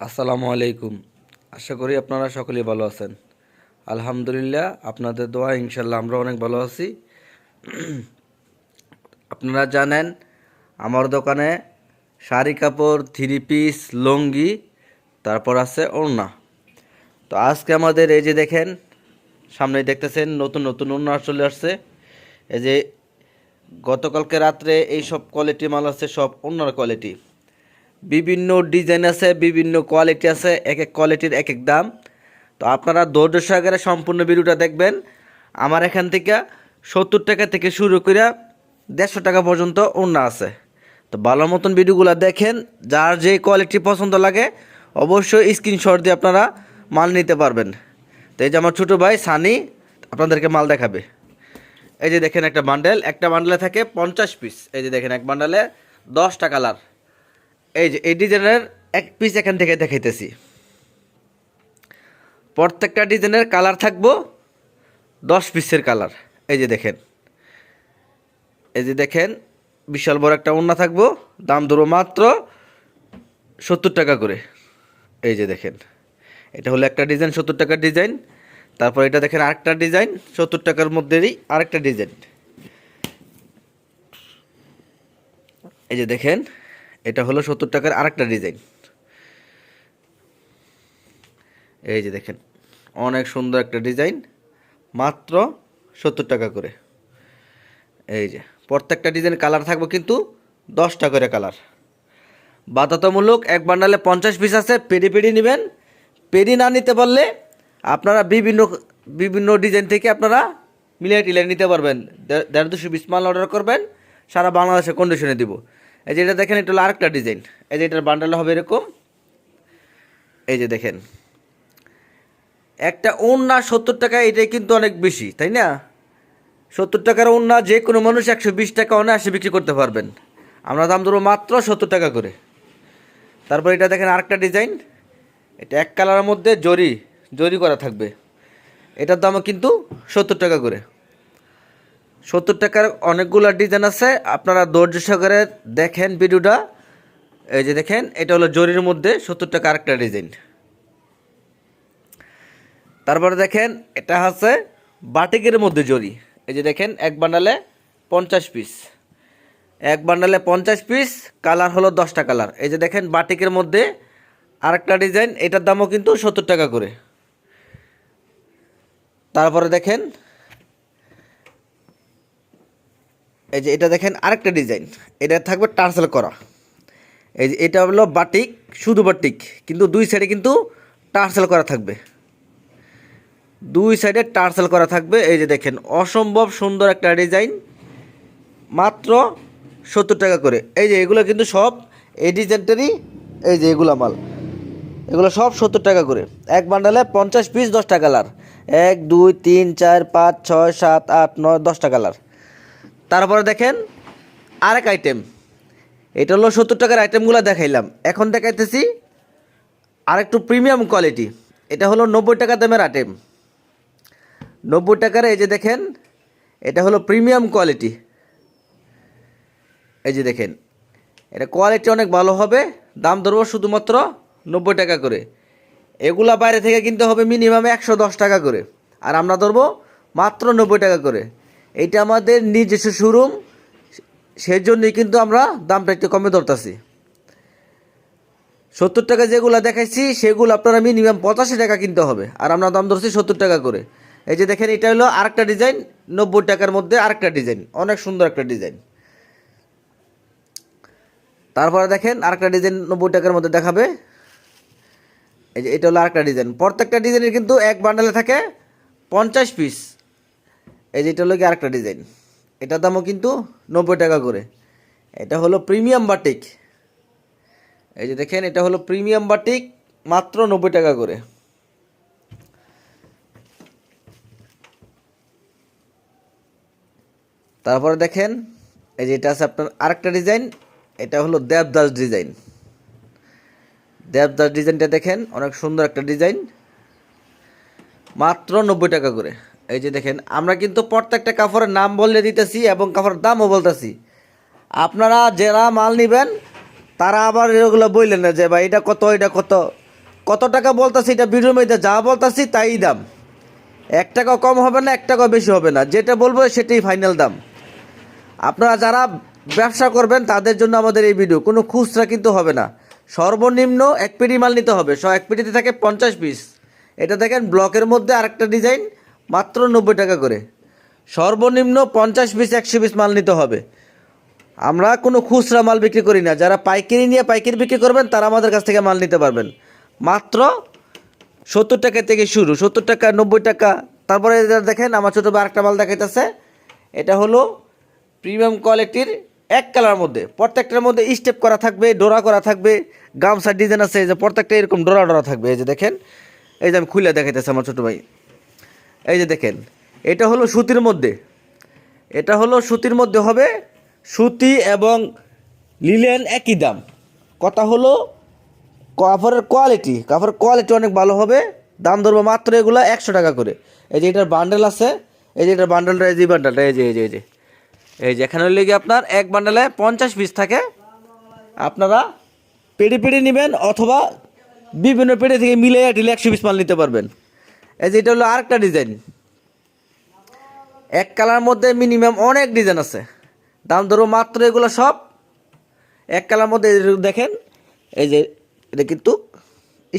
আসসালামু আলাইকুম। আশা করি আপনারা সকলেই ভালো আছেন। আলহামদুলিল্লাহ, আপনাদের দোয়া ইনশাল্লাহ আমরা অনেক ভালো আছি। আপনারা জানেন, আমার দোকানে শাড়ি কাপড় থ্রি পিস লুঙ্গি, তারপর আছে ওড়না। তো আজকে আমাদের এই যে দেখেন সামনে দেখতেছেন নতুন নতুন ওড়না চলে আসছে। এই যে গতকালকে রাত্রে এই সব কোয়ালিটি মাল আছে, সব ওড়নার কোয়ালিটি বিভিন্ন ডিজাইন আছে, বিভিন্ন কোয়ালিটি আছে এক এক কোয়ালিটির এক এক দাম। তো আপনারা ধৈর্য সহকারে সম্পূর্ণ ভিডিওটা দেখবেন। আমার এখান থেকে সত্তর টাকা থেকে শুরু করে দেড়শো টাকা পর্যন্ত ওড়না আছে। তো ভালো মতন ভিডিওগুলো দেখেন, যার যে কোয়ালিটি পছন্দ লাগে, অবশ্যই স্ক্রিনশট দিয়ে আপনারা মাল নিতে পারবেন। তো এই যে আমার ছোটো ভাই সানি, আপনাদেরকে মাল দেখাবে। এই যে দেখেন একটা বান্ডেল একটা বান্ডেলে থাকে পঞ্চাশ পিস এই যে দেখেন এক বান্ডেলে দশটা কালার এই যে, এই ডিজাইনের এক পিস এখান থেকে দেখাইতেছি। প্রত্যেকটা ডিজাইনের কালার থাকব দশ পিসের কালার এই যে দেখেন। এই যে দেখেন, বিশাল বড় একটা ওড়না থাকব, দাম ধরবো মাত্র সত্তর টাকা করে। এই যে দেখেন, এটা হলো একটা ডিজাইন, সত্তর টাকার ডিজাইন। তারপর এটা দেখেন আরেকটা ডিজাইন, সত্তর টাকার মধ্যেই আরেকটা ডিজাইন। এই যে দেখেন এটা হলো সত্তর টাকার আরেকটা ডিজাইন। এই যে দেখেন, অনেক সুন্দর একটা ডিজাইন, মাত্র সত্তর টাকা করে। এই যে, প্রত্যেকটা ডিজাইন কালার থাকবে কিন্তু দশটা করে কালার। বাধ্যতামূলক এক বান্ডালে পঞ্চাশ পিস আছে, পেরি পেরি নেবেন। পেরি না নিতে পারলে আপনারা বিভিন্ন বিভিন্ন ডিজাইন থেকে আপনারা মিলিয়ে টিলিয়ে নিতে পারবেন। দেড় দুশো বিশ মাল অর্ডার করবেন, সারা বাংলাদেশে কন্ডিশনে দিব। এই যে এটা দেখেন, এটা হলো আরেকটা ডিজাইন। এই যে এটার বান্ডাল হবে এরকম। এই যে দেখেন। একটা ওড়না সত্তর টাকা, এটাই কিন্তু অনেক বেশি, তাই না? সত্তর টাকার ওড়না, যে কোনো মানুষ একশো বিশ টাকা অনায়াসে বিক্রি করতে পারবেন। আমরা দাম ধরবো মাত্র সত্তর টাকা করে। তারপর এটা দেখেন আরেকটা ডিজাইন। এটা এক কালারের মধ্যে জরি জরি করা থাকবে। এটার দামও কিন্তু সত্তর টাকা করে। সত্তর টাকার অনেকগুলো ডিজাইন আছে। আপনারা ধৈর্য সহকারে দেখেন ভিডিওটা। এই যে দেখেন, এটা হলো জরির মধ্যে সত্তর টাকা আরেকটা ডিজাইন তারপরে দেখেন, এটা আছে বাটিকের মধ্যে জরি। এই যে দেখেন, এক বান্ডালে পঞ্চাশ পিস এক বান্ডালে পঞ্চাশ পিস কালার হলো দশটা কালার। এই যে দেখেন, বাটিকের মধ্যে আরেকটা ডিজাইন এটার দামও কিন্তু সত্তর টাকা করে। তারপরে দেখেন এই যে এটা দেখেন আরেকটা ডিজাইন। এটা থাকবে টার্সেল করা। এই যে এটা হলো বাটিক, শুধু বাটিক, কিন্তু দুই সাইডে কিন্তু টার্সেল করা থাকবে। দুই সাইডে টার্সেল করা থাকবে। এই যে দেখেন, অসম্ভব সুন্দর একটা ডিজাইন। মাত্র সত্তর টাকা করে। এই যে এগুলো কিন্তু সব এই ডিজাইনটারই এই যে এগুলো মাল। এগুলো সব সত্তর টাকা করে। এক বান্ডালে পঞ্চাশ পিস দশটা কালার এক, দুই, তিন, চার, পাঁচ, ছয়, সাত, আট, নয় দশটা কালার তারপরে দেখেন আরেক আইটেম এটা হলো সত্তর টাকার আইটেমগুলো দেখাইলাম। এখন দেখাইতেছি আরেকটু প্রিমিয়াম কোয়ালিটি এটা হলো নব্বই টাকা দামের আইটেম নব্বই টাকার, এই যে দেখেন, এটা হলো প্রিমিয়াম কোয়ালিটি এই যে দেখেন, এটা কোয়ালিটি অনেক ভালো হবে। দাম ধরবো শুধুমাত্র নব্বই টাকা করে। এগুলা বাইরে থেকে কিনতে হবে মিনিমাম একশো দশ টাকা করে। আর আমরা ধরবো মাত্র নব্বই টাকা করে। এইটা আমাদের নিজস্ব শোরুম সেই জন্যই কিন্তু আমরা দামটা একটু কমে ধরতেছি। সত্তর টাকা যেগুলো দেখাইছি, সেগুলো আপনারা মিনিমাম পঁচাশি টাকা কিনতে হবে। আর আমরা দাম ধরছি সত্তর টাকা করে। এই যে দেখেন, এটা হলো আরেকটা ডিজাইন নব্বই টাকার মধ্যে আরেকটা ডিজাইন অনেক সুন্দর একটা ডিজাইন তারপরে দেখেন, আরেকটা ডিজাইন নব্বই টাকার মধ্যে দেখাবে। এই যে এটা হলো আরেকটা ডিজাইন প্রত্যেকটা ডিজাইনের কিন্তু এক বান্ডালে থাকে পঞ্চাশ পিস এই যে এটা হলো কি আরেকটা ডিজাইন এটার দামও কিন্তু নব্বই টাকা করে। এটা হলো প্রিমিয়াম বাটিক এই যে দেখেন, এটা হলো প্রিমিয়াম বাটিক মাত্র নব্বই টাকা করে। তারপরে দেখেন, এই যে এটা আছে আপনার আরেকটা ডিজাইন এটা হলো দেবদাস ডিজাইন দেবদাস ডিজাইনটা দেখেন, অনেক সুন্দর একটা ডিজাইন মাত্র নব্বই টাকা করে। এই যে দেখেন, আমরা কিন্তু প্রত্যেকটা কাপড়ের নাম বলে দিতেছি এবং কাপড়ের দামও বলতেছি। আপনারা যারা মাল নেবেন, তারা আবার এগুলো বললেন না যে, ভাই, এটা কত এটা কত? কত টাকা বলতাছি, এটা ভিডিওর মধ্যে যা বলতাছি, তাই দাম। এক টাকা কম হবে না, এক টাকা বেশি হবে না। যেটা বলব, সেটাই ফাইনাল দাম। আপনারা যারা ব্যবসা করবেন, তাদের জন্য আমাদের এই ভিডিও কোনো খুচরা কিন্তু হবে না। সর্বনিম্ন এক পেটি মাল নিতে হবে। সব এক পেটিতে থাকে পঞ্চাশ পিস এটা দেখেন ব্লকের মধ্যে আরেকটা ডিজাইন মাত্র নব্বই টাকা করে। সর্বনিম্ন পঞ্চাশ পিস একশো পিস মাল নিতে হবে। আমরা কোনো খুচরা মাল বিক্রি করি না। যারা পাইকারি নিয়ে পাইকারি বিক্রি করবেন, তারা আমাদের কাছ থেকে মাল নিতে পারবেন। মাত্র সত্তর টাকা থেকে শুরু। সত্তর টাকা, নব্বই টাকা। তারপরে দেখেন, আমার ছোটো ভাই আরেকটা মাল দেখাইতেছে। এটা হলো প্রিমিয়াম কোয়ালিটির এক কালার মধ্যে। প্রত্যেকটার মধ্যে স্টেপ করা থাকবে, ডোরা করা থাকবে, গামছার ডিজাইন আছে। যে প্রত্যেকটা এরকম ডোরা ডোরা থাকবে। এই যে দেখেন, এই যে আমি খুলে দেখাইতেছি আমার ছোটো ভাই। এই যে দেখেন, এটা হলো সুতির মধ্যে। এটা হলো সুতির মধ্যে হবে সুতি এবং লিলেন একই দাম। কথা হলো কাপড়ের কোয়ালিটি কাপড়ের কোয়ালিটি অনেক ভালো হবে। দাম ধরবো মাত্র এগুলো একশো টাকা করে। এই যে এটার বান্ডেল আছে, এই যে এটার বান্ডেলটা এই যে বান্ডেলটা এই যে এই যে এই যে। এই যে এখানে হলে গিয়ে আপনার, এক বান্ডেলে পঞ্চাশ পিস থাকে। আপনারা পেড়ে পেড়ে নেবেন অথবা বিভিন্ন পেড়ে থেকে মিলে ঢিলে একশো পিস মাল নিতে পারবেন। এই যে এটা হলো আরেকটা ডিজাইন। এক কালার মধ্যে মিনিমাম অনেক ডিজাইন আছে। দাম ধরো মাত্র এগুলো সব। এক কালার মধ্যে দেখেন, এই যে এটা কিন্তু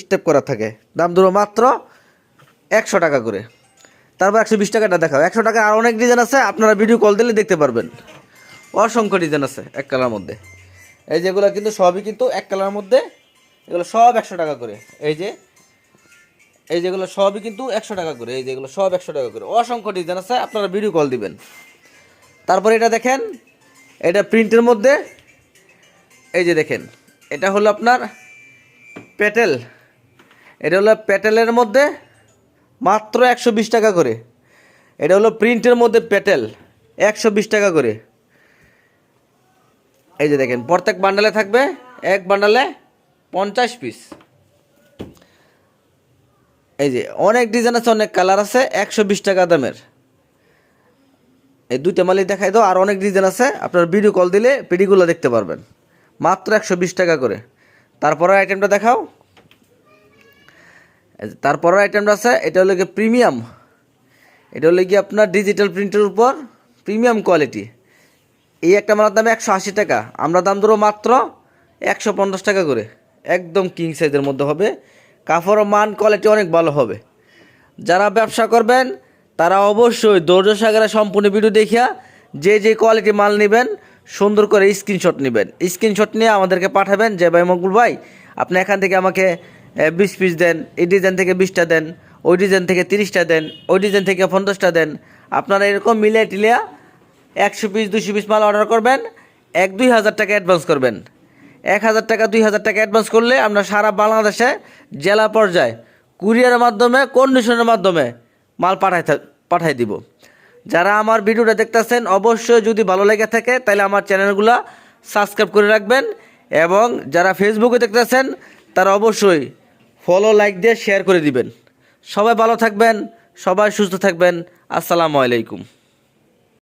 স্টেপ করা থাকে। দাম ধরো মাত্র একশো টাকা করে। তারপর একশো বিশ টাকাটা দেখাও। একশো টাকা আর অনেক ডিজাইন আছে, আপনারা ভিডিও কল দিলে দেখতে পারবেন। অসংখ্য ডিজাইন আছে এক কালার মধ্যে। এই যেগুলো কিন্তু সবই কিন্তু এক কালার মধ্যে, এগুলো সব একশো টাকা করে। এই যে এই যেগুলো সবই কিন্তু একশো টাকা করে, এই যেগুলো সব একশো টাকা করে। অসংখ্য ডিজাইন আছে, আপনারা ভিডিও কল দিবেন। তারপরে এটা দেখেন, এটা প্রিন্টের মধ্যে, এই যে দেখেন, এটা হলো আপনার পেটেল। এটা হলো পেটেলের মধ্যে মাত্র একশো বিশ টাকা করে। এটা হলো প্রিন্টের মধ্যে পেটেল, একশো বিশ টাকা করে। এই যে দেখেন, প্রত্যেক বান্ডালে থাকবে, এক বান্ডালে পঞ্চাশ পিস এই যে, অনেক ডিজাইন আছে, অনেক কালার আছে, একশো বিশ টাকা দামের। এই দুইটা মালই দেখাই দাও, আর অনেক ডিজাইন আছে। আপনার ভিডিও কল দিলে পিডিগুলো দেখতে পারবেন। মাত্র একশো বিশ টাকা করে। তারপরে আইটেমটা দেখাও। তারপরের আইটেমটা আছে, এটা হলো গিয়ে প্রিমিয়াম এটা হলো গিয়ে আপনার ডিজিটাল প্রিন্টের উপর প্রিমিয়াম কোয়ালিটি এই একটা মালার দাম একশো আশি টাকা। আমরা দাম ধরো মাত্র একশো পঞ্চাশ টাকা করে। একদম কিং সাইজের মধ্যে হবে। কাপড় মান কোয়ালিটি অনেক ভালো হবে। যারা ব্যবসা করবেন, তারা অবশ্যই ধৈর্য সাগরে সম্পূর্ণ ভিডিও দেখিয়া যে যে কোয়ালিটি মাল নেবেন, সুন্দর করে স্ক্রিনশট নেবেন। স্ক্রিনশট নিয়ে আমাদেরকে পাঠাবেন যে, ভাই মকবুল ভাই, আপনি এখান থেকে আমাকে বিশ পিস দেন, এই ডিজাইন থেকে বিশটা দেন, ওই ডিজাইন থেকে তিরিশটা দেন, ওই ডিজাইন থেকে পঞ্চাশটা দেন। আপনারা এরকম মিলিয়ে টিলিয়া একশো পিস দুশো পিস মাল অর্ডার করবেন, এক দুই হাজার টাকা অ্যাডভান্স করবেন। এক হাজার টাকা, দুই হাজার টাকা অ্যাডভান্স করলে আমরা সারা বাংলাদেশে জেলা পর্যায়ে কুরিয়ারের মাধ্যমে কন্ডিশনের মাধ্যমে মাল পাঠাই পাঠাই দিব। যারা আমার ভিডিওটা দেখতেছেন, অবশ্যই যদি ভালো লেগে থাকে, তাহলে আমার চ্যানেলগুলো সাবস্ক্রাইব করে রাখবেন এবং যারা ফেসবুকে দেখতেছেন, তারা অবশ্যই ফলো লাইক দিয়ে শেয়ার করে দিবেন। সবাই ভালো থাকবেন, সবাই সুস্থ থাকবেন। আসসালামু আলাইকুম।